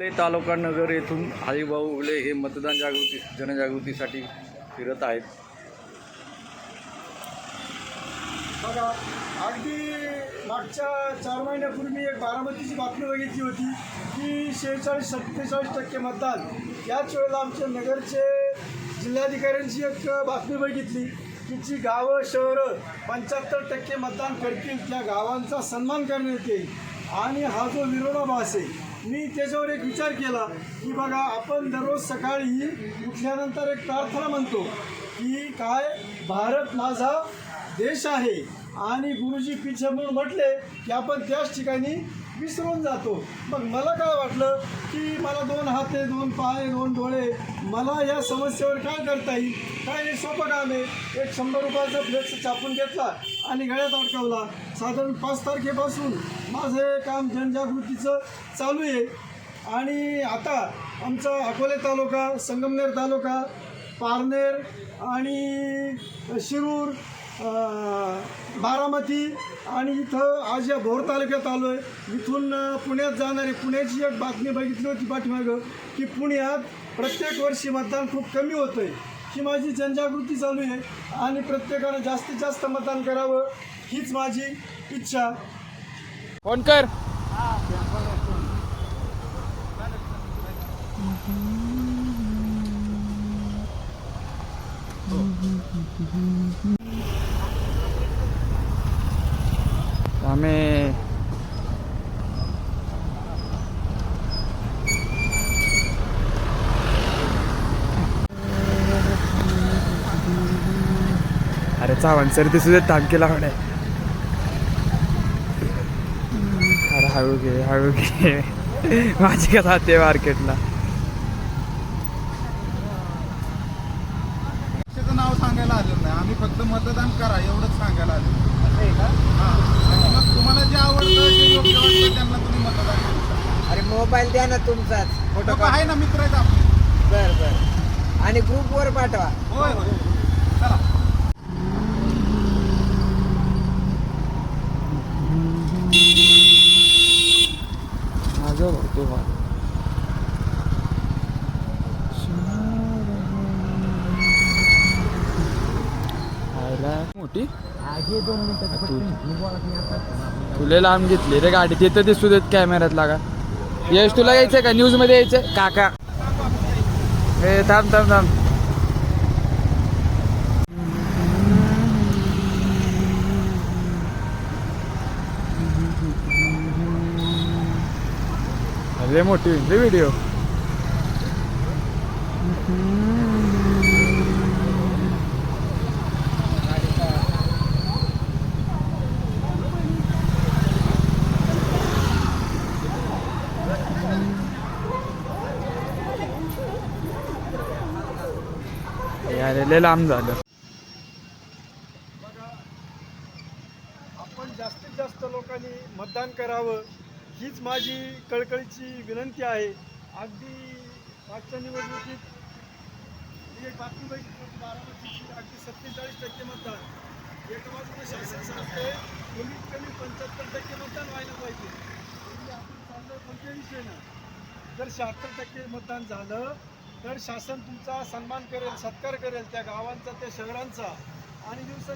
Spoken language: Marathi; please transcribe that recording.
आपले तालुका नगर येथून हळीभाऊ उले हे मतदान जागृती जनजागृतीसाठी फिरत आहेत. बघा अगदी मागच्या चार महिन्यापूर्वी एक बारामतीची बातमी बघितली होती की शेहेचाळीस सत्तेचाळीस टक्के मतदान. याच वेळेला आमच्या नगरचे जिल्हाधिकाऱ्यांची एक बातमी बघितली की जी गावं शहरं पंच्याहत्तर टक्के मतदान करतील त्या गावांचा सन्मान करण्यात येईल. आणि हा जो विरोधाभास आहे मी त्याच्यावर एक विचार केला की बघा आपण दररोज सकाळी उठल्यानंतर एक प्रार्थना म्हणतो की काय भारत माझा देश आहे. आणि गुरुजी पिछे म्हणून म्हटले की आपण त्याच ठिकाणी विसरून जातो. मग मला काय वाटलं की मला दोन हाते दोन पाय दोन डोळे मला या समस्येवर काय करता येईल? काय हे सोपं काम आहे? एक शंभर रुपयाचा फ्लेक्स छापून घेतला आणि गळ्यात अडकवला. साधारण पाच तारखेपासून माझं काम जनजागृतीचं चालू आहे. आणि आता आमचा अकोले तालुका संगमनेर तालुका पारनेर आणि शिरूर बारामती आणि इथं आज या भोर तालुक्यात आलो आहे इथून पुण्यात जाणारी पुण्याची एक बातमी बघितली होती पाठीमागं की पुण्यात प्रत्येक वर्षी मतदान खूप कमी होतं आहे ही माझी जनजागृती चालू आहे आणि प्रत्येकानं जास्तीत जास्त मतदान करावं हीच माझी इच्छा. फोन कर आम्ही अरे चव्हाण सर ते सुद्धा ताम केला म्हणे. अरे हळू घे हळू घे. माझी का जाते मार्केटला पक्षाचं नाव सांगायला आलेलं नाही. आम्ही फक्त मतदान करा एवढंच सांगायला आलेलो हां आणि मग तुम्हाला जे आवडतं जे योग्य वाटतं त्यांना तुम्ही मतदान करू शकता अरे मोबाईल द्या ना तुमचाच. फोटो लोकं आहे ना मित्र आहेत आपले. बर बर. आणि ग्रुपवर पाठवा. होय होय. चला. माझं मोठी? तुले लांब घेतली रे गाडी. तिथं दिसू देत कॅमेऱ्यात लागा. यश तुला यायचंय का? न्यूजमध्ये यायचंय? काका. हे थांब थांब थांब. अरे मोठी व्हिडिओ यार लय लांब झालं. आपण जास्तीत जास्त लोकांनी मतदान करावं हीच माझी कळकळीची विनंती आहे. अगदी मागच्या निवडणुकीत एक बातमी बारामतीची अगदी सत्तेचाळीस टक्के मतदान. एक बाजूला शासन सांगते कमीत कमी पंच्याहत्तर टक्के मतदान व्हायला पाहिजे. म्हणजे आपण चाललोय कोणत्या विषयनं जर शहात्तर टक्के मतदान झालं तर शासन तुमचा सन्मान करेल सत्कार करेल त्या गावांचा त्या शहरांचा. आणि दिवस